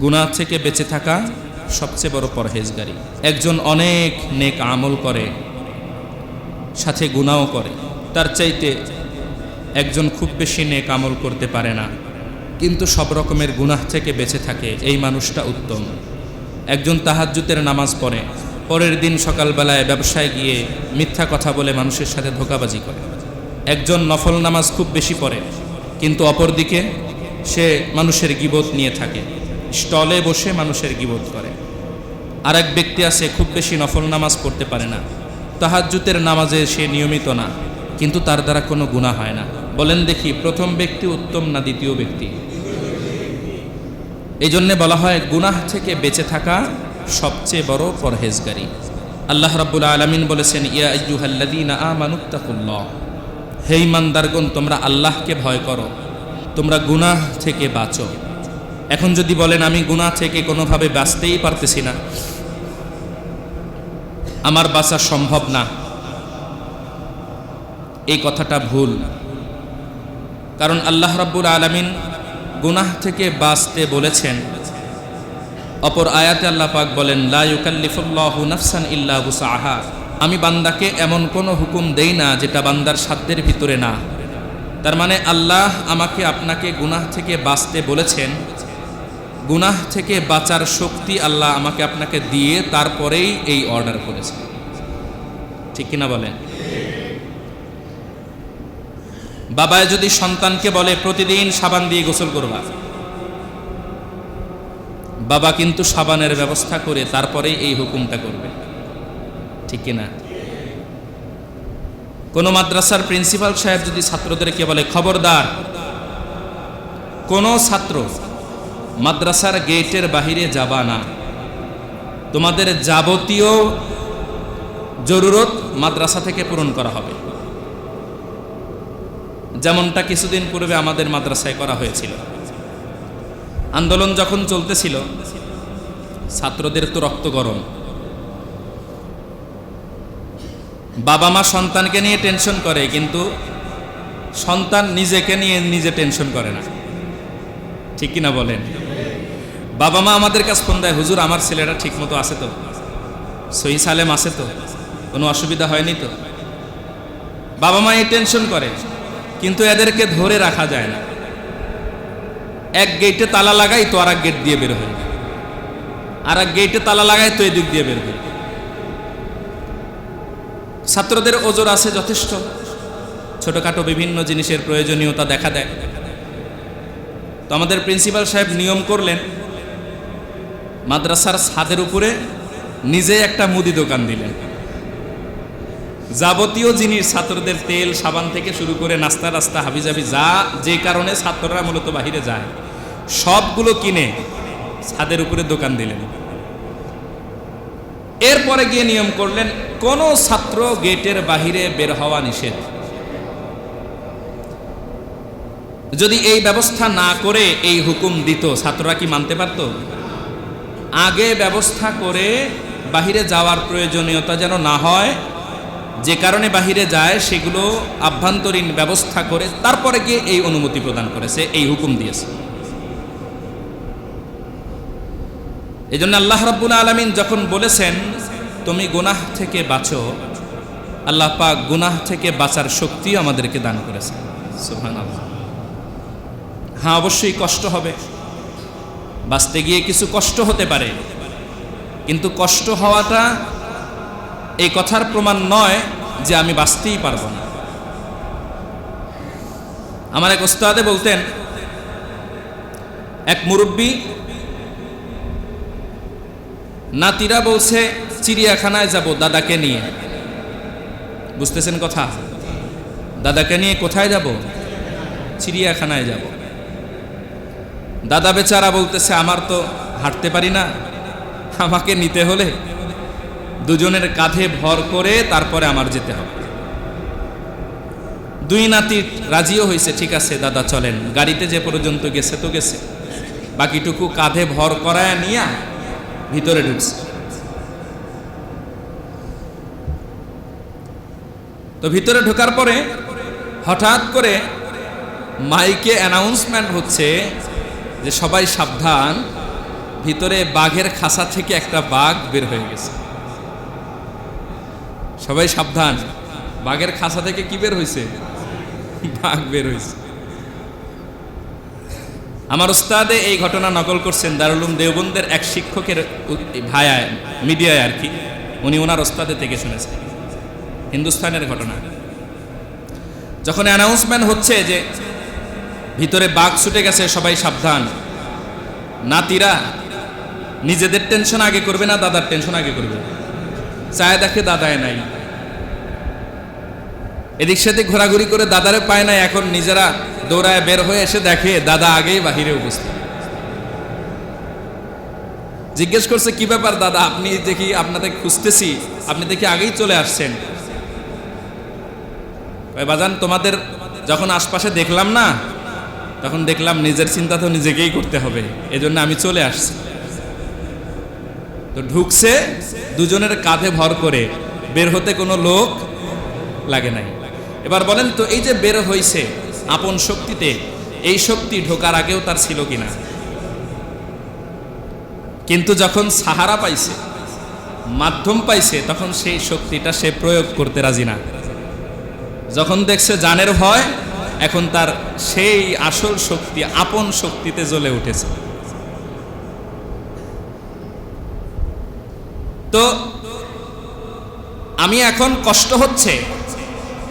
গুনাহ থেকে বেঁচে থাকা সবচেয়ে বড় পরহেজগারি। একজন অনেক নেক আমল করে, সাথে গুনাও করে। তার চাইতে একজন খুব বেশি নেক আমল করতে পারে না। কিন্তু সব রকমের গুনাহ থেকে বেঁচে থাকে, এই মানুষটা উত্তম। একজন তাহাজ্জুতের নামাজ পড়ে, পরের দিন সকালবেলায় ব্যবসায় গিয়ে মিথ্যা কথা বলে মানুষের সাথে ধোকাবাজি করে। একজন নফল নামাজ খুব বেশি পড়ে, কিন্তু অপরদিকে সে মানুষের গিবোধ নিয়ে থাকে। স্টলে বসে মানুষের গিবোধ করে। আর এক ব্যক্তি আছে, খুব বেশি নফল নামাজ পড়তে পারে না। তাহাজ্জুতের নামাজে সে নিয়মিত না, কিন্তু তার দ্বারা কোনো গুণা হয় না। বলেন দেখি, প্রথম ব্যক্তি, উত্তম না দ্বিতীয় ব্যক্তি? এই জন্যে বলা হয়, গুনাহ থেকে বেঁচে থাকা সবচেয়ে বড় পরহেজগারি। আল্লাহ রাব্বুল আলামিন বলেছেন, ইয়া আইয়ুহাল্লাযীনা আমানুত্তাকুল্লাহ হে ইমানদারগণ তোমরা আল্লাহকে ভয় করো। তোমরা গুনাহ থেকে বাঁচো। এখন যদি বলেন, আমি গুনাহ থেকে কোনোভাবে বাঁচতেই পারতেছি না, আমার বাঁচা সম্ভব না, এই কথাটা ভুল। কারণ আল্লাহ রাব্বুল আলামিন গুনাহ থেকে বাঁচতে বলেছেন। অপর আয়াতে আল্লাহ পাক বলেন, লা ইউকাল্লিফুল্লাহু নাফসান ইল্লা বুসাহা আমি বান্দাকে এমন কোনো হুকুম দেই না যেটা বান্দার সাধ্যের ভিতরে না। তার মানে আল্লাহ আমাকে আপনাকে গুনাহ থেকে বাঁচতে বলেছেন। গুনাহ থেকে বাঁচার শক্তি আল্লাহ আমাকে আপনাকে দিয়ে তারপরেই এই অর্ডার করেছে। ঠিক কিনা বলেন? বাবায় যদি সন্তানকে বলে, প্রতিদিন সাবান দিয়ে গোসল করবা। বাবা কিন্তু সাবানের ব্যবস্থা করে তারপরেই এই হুকুমটা করবে। ঠিক কিনা? কোনো মাদ্রাসার প্রিন্সিপাল সাহেব যদি ছাত্রদেরকে বলে, খবরদার, কোনো ছাত্র মাদ্রাসার গেটের বাহিরে যাবা না। তোমাদের যাবতীয় জরুরত মাদ্রাসা থেকে পূরণ করা হবে। যেমনটা কিছুদিন পূর্বে আমাদের মাদ্রাসায় করা হয়েছিল। আন্দোলন যখন চলতেছিল, ছাত্রদের তো রক্ত গরম। বাবা মা সন্তানকে নিয়ে টেনশন করে, কিন্তু সন্তান নিজেকে নিয়ে নিজে টেনশন করে না। ঠিক কিনা বলেন? বাবা মা আমাদের কাছে ফোন দেয়, হুজুর, আমার ছেলেটা ঠিক মতো আছে তো? সহি সালেম আছে তো? কোনো অসুবিধা হয়নি তো? বাবা মা এই টেনশন করে, কিন্তু এদেরকে ধরে রাখা যায় না। এক গেটে তালা লাগাই তো আর এক গেট দিয়ে বের হয় আর এক গেটে তালা লাগাই তো এদিক দিয়ে বের হয় ছাত্রদের ওজোর আছে যথেষ্ট। ছোটখাটো বিভিন্ন জিনিসের প্রয়োজনীয়তা দেখা দেয়। তো আমাদের প্রিন্সিপাল সাহেব নিয়ম করলেন মাদ্রাসার ছাদের উপরে নিজে একটা মুদি দোকান দিলেন। যাবতীয় জিনিস, ছাত্রদের তেল, সাবান থেকে শুরু করে নাস্তা রাস্তা হাবিজাবি, যা যে কারণে ছাত্ররা মূলত বাহিরে যায়, সবগুলো কিনে ছাদের উপরে দোকান দিলেন। এরপরে গিয়ে নিয়ম করলেন, কোন ছাত্র গেটের বাহিরে বের হওয়া নিষেধ। যদি এই ব্যবস্থা না করে এই হুকুম দিত, ছাত্ররা কি মানতে পারত? আগে ব্যবস্থা করে বাহিরে যাওয়ার প্রয়োজনীয়তা যেন না হয়, যে কারণে বাহিরে যায় সেগুলো আভ্যন্তরীণ ব্যবস্থা করে তারপরে গিয়ে এই অনুমতি প্রদান করেছে, এই হুকুম দিয়েছে। এই জন্য আল্লাহ রাব্বুল আলমিন যখন বলেছেন, তুমি গুনাহ থেকে বাঁচো, আল্লাহ পাক গুনাহ থেকে বাঁচার শক্তি আমাদেরকে দান করেছে হ্যাঁ অবশ্যই কষ্ট হবে। বাঁচতে গিয়ে কিছু কষ্ট হতে পারে। কিন্তু কষ্ট হওয়াটা এই কথার প্রমাণ নয় যে আমি বাঁচতেই পারব না। আমার এক ওস্তাদে বলতেন, এক মুরব্বী নাতিরা বলছে, চিড়িয়াখানায় যাব দাদাকে নিয়ে। বুঝতেছেন কথা? দাদাকে নিয়ে কোথায় যাব? চিড়িয়াখানায় যাব। দাদা বেচারা বলতেছে, আমার তো হাঁটতে পারি না। আমাকে নিতে হলে দুজনের কাঁধে ভর করে তারপরে আমার যেতে হবে। দুই নাতি রাজিও হয়েছে, ঠিক আছে দাদা, চলেন। গাড়িতে যে পর্যন্ত গেছে তো গেছে। বাকিটুকু কাঁধে ভর করায় নিয়া ভিতরে ঢুকছে। তো ভিতরে ঢোকার পরে হঠাৎ করে মাইকে অ্যানাউন্সমেন্ট হচ্ছে যে সবাই সাবধান, ভিতরে বাঘের খাসা থেকে একটা বাঘ বের হয়ে গেছে। সবাই সাবধান, বাঘের খাসা থেকে কি বের হয়েছে বাঘ বের হয়েছে আমার উস্তাদে এই ঘটনা নকল করছেন দারুলুম দেওবন্দের এক শিক্ষকের ভায়ায়, মিডিয়ায় আর কি। উনি ওনার ওস্তাদে থেকে শুনেছেন। হিন্দুস্তানের ঘটনা। যখন অ্যানাউন্সমেন্ট হচ্ছে যে ভিতরে বাঘ ছুটে গেছে, সবাই সাবধান। নাতিরা, নিজেদের টেনশন আগে করবে না, দাদার টেনশন আগে করবে। চায় দেখে দাদায় নাই। এদিক সেদিক ঘোরাঘুরি করে দাদারে পায় না এখন নিজেরা দৌড়ায় বের হয়ে এসে দেখে দাদা আগেই বাহিরে উপস্থিত। জিজ্ঞেস করছে, কি ব্যাপার দাদা, আপনি দেখি আপনাদের খুঁজতেছি, আপনি দেখি আগেই চলে আসছেন? বাজান, তোমাদের যখন আশপাশে দেখলাম না তখন দেখলাম নিজের চিন্তা তো নিজেকেই করতে হবে, এজন্য আমি চলে আসছি। তো ঢুকছে, দুজনের কাঁধে ভর করে বের হতে কোনো লোক লাগে নাই। এবার বলেন তো, এই যে বের হইছে আপন শক্তিতে, এই শক্তি ঢোকার আগেও তার ছিল কিনা? কিন্তু যখন সাহারা পাইছে, মাধ্যম পাইছে, তখন সেই শক্তিটা সে প্রয়োগ করতে রাজি না। যখন দেখছে জানের ভয় এখন তার সেই আসল শক্তি, আপন শক্তিতে জ্বলে উঠেছে। তো আমি এখন কষ্ট হচ্ছে,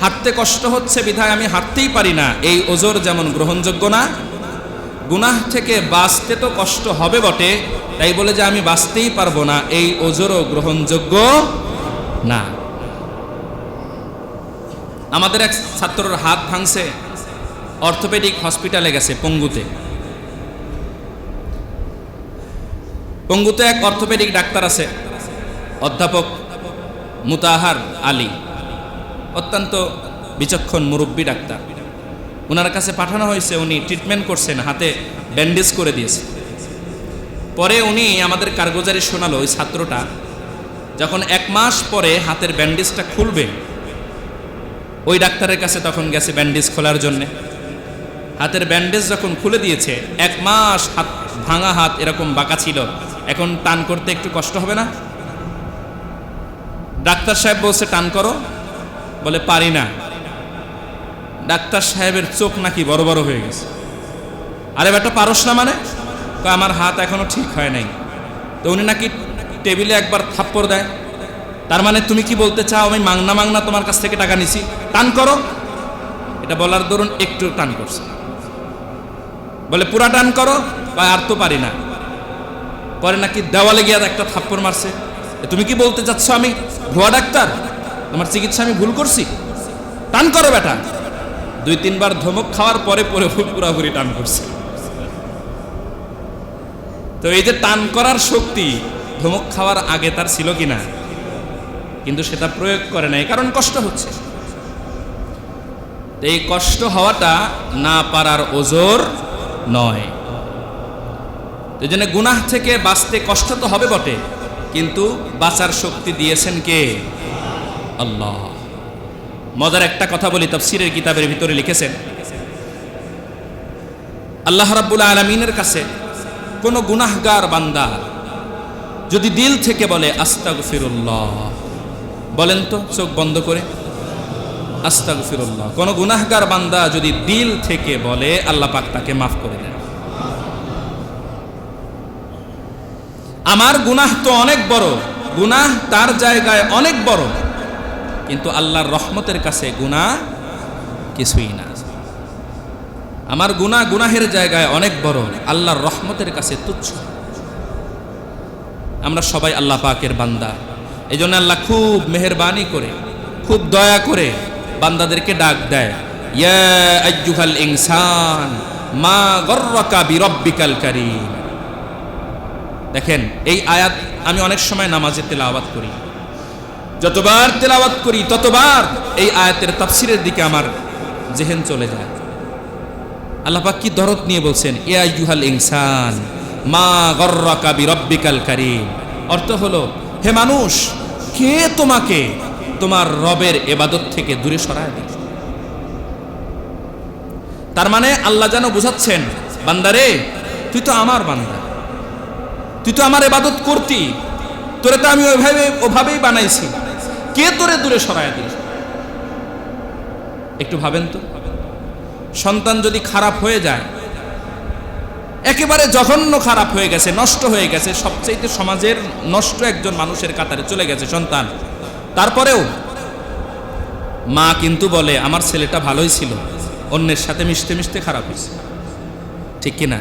হাঁটতে কষ্ট হচ্ছে বিধায় আমি হাঁটতেই পারি না। এই ওজোর যেমন গ্রহণযোগ্য না, গুনাহ থেকে বাঁচতে তো কষ্ট হবে বটে, তাই বলে যে আমি বাঁচতেই পারব না, এই ওজোরও গ্রহণযোগ্য না। আমাদের এক ছাত্রর হাত ভাঙছে, অর্থোপেডিক হসপিটালে গেছে পঙ্গুতে। পঙ্গুতে এক অর্থোপেডিক ডাক্তার আছে, অধ্যাপক মুতাহার আলী। অত্যন্ত বিচক্ষণ মুরব্বী ডাক্তার। ওনার কাছে পাঠানো হয়েছে, উনি ট্রিটমেন্ট করছেন, হাতে ব্যান্ডেজ করে দিয়েছে। পরে উনি আমাদের কারগুজারি শোনালো ওই ছাত্রটা, যখন এক মাস পরে হাতের ব্যান্ডেজটা খুলবে ওই ডাক্তারের কাছে তখন গেছে ব্যান্ডেজ খোলার জন্যে। হাতের ব্যান্ডেজ যখন খুলে দিয়েছে, এক মাস হাত, ভাঙা হাত এরকম বাঁকা ছিল। এখন টান করতে একটু কষ্ট হবে না? ডাক্তার সাহেব বলছে, টান করো। বলে, পারি না। ডাক্তার সাহেবের চোখ নাকি বড় বড় হয়ে গেছে। আরে বেটা, পারস না মানে? আমার হাত এখনও ঠিক হয় নাই। তো উনি নাকি টেবিলে একবার থাপ্পড় দেয়। তার মানে তুমি কি বলতে চাও, আমি মাংনা মাংনা তোমার কাছ থেকে টাকা নিছি? টান করো। এটা বলার দরুন একটু টান করছে। বলে, পুরা টান করো বা আর তো পারি না। পরে নাকি দেওয়ালে গিয়ে একটা থাপ্পড় মারছে। তুমি কি বলতে চাচ্ছ আমি ভুয়া ডাক্তার? তোমার চিকিৎসা আমি ভুল করছি? টান করো, বেটা। দুই, তিনবার ধমক খাওয়ার পরে পরে পুরাপুরি টান করছে। তো এই যে টান করার শক্তি, ধমক খাওয়ার আগে তার ছিল কিনা? কিন্তু সেটা প্রয়োগ করে নাই, কারণ কষ্ট হচ্ছে। এই কষ্ট হওয়াটা না পারার ওজোর নয়। এই জন্য গুনাহ থেকে বাঁচতে কষ্ট তো হবে বটে, কিন্তু বাঁচার শক্তি দিয়েছেন কে? আল্লাহ। মজার একটা কথা বলি, তফসিরের কিতাবের ভিতরে লিখেছেন, আল্লাহ রাব্বুল আলমিনের কাছে কোন গুনাহগার বান্দা যদি দিল থেকে বলে, আস্তাগফিরুল্লাহ বলেন তো, চোখ বন্ধ করে। আস্তাগফিরুল্লাহ। কোন গুনাহগার বান্দা যদি দিল থেকে বলে, আল্লাহ পাক তাকে মাফ করে দেন। আমার গুনাহ তো অনেক বড়, গুনাহ তার জায়গায় অনেক বড়, কিন্তু আল্লাহর রহমতের কাছে গুনাহ কিছুই না। আমার গুনাহ গুনাহের জায়গায় অনেক বড়, আল্লাহর রহমতের কাছে তুচ্ছ। আমরা সবাই আল্লাহ পাকের বান্দা। এই জন্য আল্লাহ খুব মেহরবানি করে, খুব দয়া করে বান্দাদেরকে ডাক দেয়। ইয়া আইয়ুহাল ইনসান, মা গর্রাকা বিরব্বিকাল কারীম। দেখেন, এই আয়াত আমি অনেক সময় নামাজে তেলাওয়াত করি। যতবার তেলাওয়াত করি, ততবার এই আয়াতের তাফসিরের দিকে আমার জেহেন চলে যায়। আল্লাহ পাক কি দরদ নিয়ে বলছেন, ইয়া ইউহাল ইনসান, মা গর্রকা বিরব্বিকাল কারীম। অর্থ হলো হে মানুষ, কে তোমাকে তোমার রবের এবাদত থেকে দূরে সরায় তার মানে আল্লাহ যেন বুঝাচ্ছেন, বান্দারে, তুই তো আমার বান্দা। তুই তুই তো আমার এবাদত করতি, তোরে তো আমি ওইভাবে, ওভাবেই বানাইছি। কে তোরে দূরে সরায় দিল একটু ভাবেন তো। সন্তান যদি খারাপ হয়ে যায় একেবারে জঘন্য খারাপ হয়ে গেছে, নষ্ট হয়ে গেছে সবচেয়ে সমাজের নষ্ট একজন মানুষের কাতারে চলে গেছে সন্তান। তারপরেও মা কিন্তু বলে, আমার ছেলেটা ভালোই ছিল, অন্যের সাথে মিশতে মিশতে খারাপ হয়েছে। ঠিক কিনা?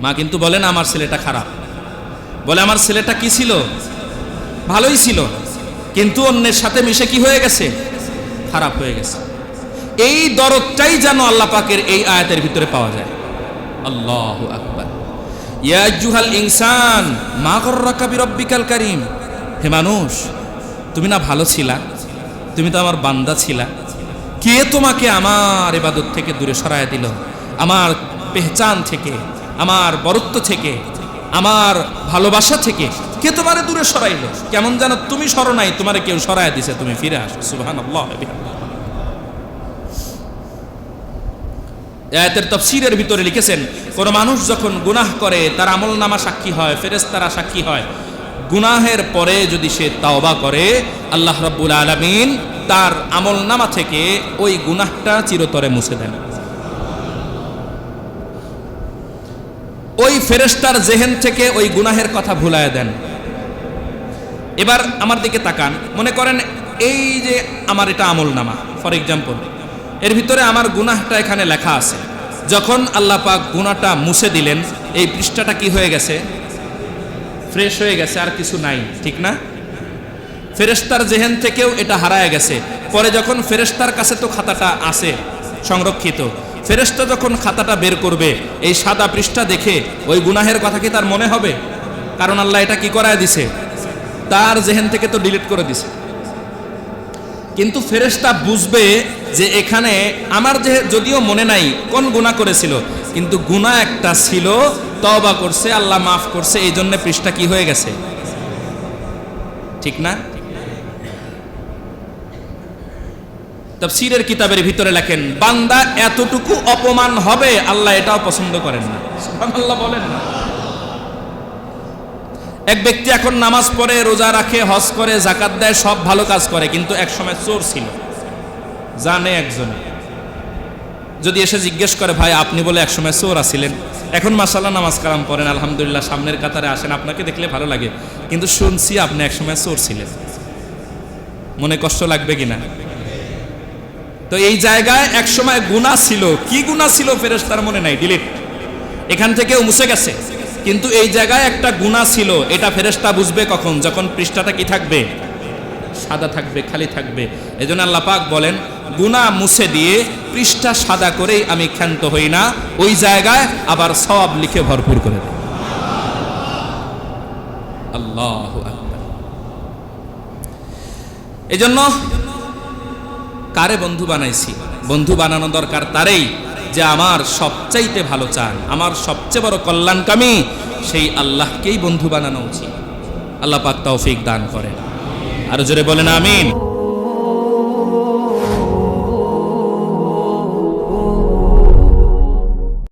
মা কিন্তু বলে, না, আমার ছেলেটা খারাপ। বলে, আমার ছেলেটা কি ছিল? ভালোই ছিল, কিন্তু অন্যের সাথে মিশে কি হয়ে গেছে? খারাপ হয়ে গেছে। এই দরদটাই যেন আল্লাহ পাকের এই আয়াতের ভিতরে পাওয়া যায়। আল্লাহ আকবার ইয়া জুহাল ইনসান মা গর্রাকা বিরব্বিকাল কারিম হে মানুষ, তুমি না ভালো ছিলা? তুমি তো আমার বান্দা ছিলা। কে তোমাকে আমার এবাদত থেকে দূরে সরায় দিল? আমার পেহচান থেকে, আমার বরত্ব থেকে, আমার ভালোবাসা থেকে কে তোমারে দূরে সরাইলো? কেমন যেন তুমি সরো নাই, তোমারে কেউ সরায় দিছে, তুমি ফিরে আসো। সুবহান আল্লাহ আয়াতের তফসিরের ভিতরে লিখেছেন, কোন মানুষ যখন গুনাহ করে, তার আমল নামা সাক্ষী হয় ফেরেস্তারা সাক্ষী হয়। গুনাহের পরে যদি সে তাওবা করে, আল্লাহ রাব্বুল আলামিন তার আমল নামা থেকে ওই গুনাহটা চিরতরে মুছে দেন। ওই ফেরেস্তার জেহেন থেকে ওই গুনাহের কথা ভুলায় দেন। এবার আমার দিকে তাকান, মনে করেন এই যে আমার এটা আমল নামা ফর এক্সাম্পল। এর ভিতরে আমার গুনাহটা এখানে লেখা আছে। যখন আল্লাহ পাক গুনাহটা মুছে দিলেন, এই পৃষ্ঠাটা কি হয়ে গেছে? ফ্রেশ হয়ে গেছে, আর কিছু নাই, ঠিক না? ফেরেস্তার জেহেন থেকেও এটা হারায় গেছে। পরে যখন ফেরেস্তার কাছে তো খাতাটা আছে, সংরক্ষিত ফেরেস্তা যখন খাতাটা বের করবে, এই সাদা পৃষ্ঠা দেখে ওই গুনাহের কথা কি তার মনে হবে? কারণ আল্লাহ এটা কি করায় দিছে? তার জেহেন থেকে তো ডিলিট করে দিছে। কিন্তু ফেরেশতা বুঝবে যে এখানে আমার যে যদিও মনে নাই কোন গুণা করেছিল, কিন্তু গুণা একটা ছিল তবা করছে, আল্লাহ মাফ করছে এই জন্য পৃষ্ঠা কি হয়ে গেছে? ঠিক না? তফসিরের কিতাবের ভিতরে লেখেন, বান্দা এতটুকু অপমান হবে, আল্লাহ এটাও পছন্দ করেন না। আল্লাহ বলেন না। এক ব্যক্তি এখন নামাজ পড়ে, রোজা রাখে, হজ করে জাকাত দেয়, সব ভালো কাজ করে, কিন্তু এক সময় চোর ছিল। জানে একজনে যদি এসে জিজ্ঞেস করে, ভাই, আপনি বলে একসময় চোর আছিলেন এখন মাসাল্লাহ নামাজ কালাম পড়েন, আলহামদুলিল্লাহ, সামনের কাতারে আসেন, আপনাকে দেখলে ভালো লাগে। কিন্তু শুনছি আপনি একসময় চোর ছিলেন। মনে কষ্ট লাগবে কিনা? তো এই জায়গায় একসময় গুণা ছিল। কি গুণা ছিল ফেরেস তার মনে নাই? ডিলিট এখান থেকেও মুছে গেছে। কিন্তু এই জায়গায় একটা গুণা ছিল। এটা ফেরেস্তা বুঝবে কখন? যখন পৃষ্ঠাটা কি থাকবে? সাদা থাকবে, খালি থাকবে। এই জন্য আল্লাহ পাক বলেন গুণা মুছে দিয়ে পৃষ্ঠা সাদা করেই আমি ক্ষান্ত হই না, ওই জায়গায় আবার সব লিখে ভরপুর করে দেয় আল্লাহ এই জন্য কারে বন্ধু বানাইছি? বন্ধু বানানো দরকার তারেই যে আমার সবচাইতে ভালো চান, আমার সবচেয়ে বড় কল্যাণকামী সেই আল্লাহকেই বন্ধু বানানো উচিত। আল্লাহ পাক তৌফিক দান করেন। আরও জোরে বলেন আমিন।